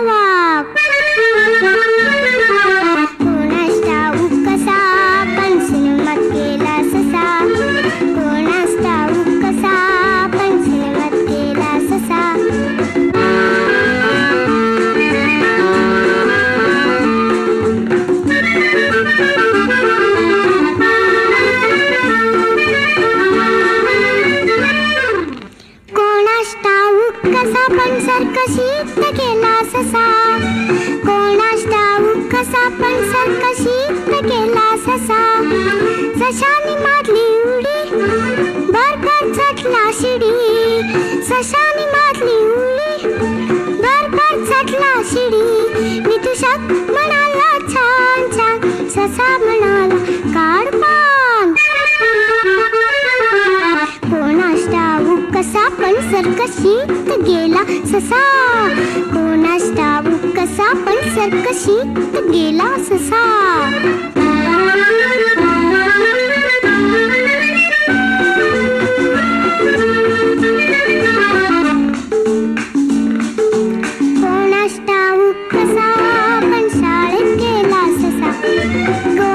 Mama! कसा पण सर्कशीत केला ससा. कोणास ठाऊक कसा पण सर्कशीत केला ससा. सशाने मारली उडी बरकर चढला शिडी. सशाने मारली उडी बरकर चढला शिडी. मी तुषक म्हणाला पण सर्कशीत गेला ससा. कोणास ठाऊक कसा पण सर्कशीत गेला ससा. कोणास ठाऊक कसा पण शाळेत गेला ससा.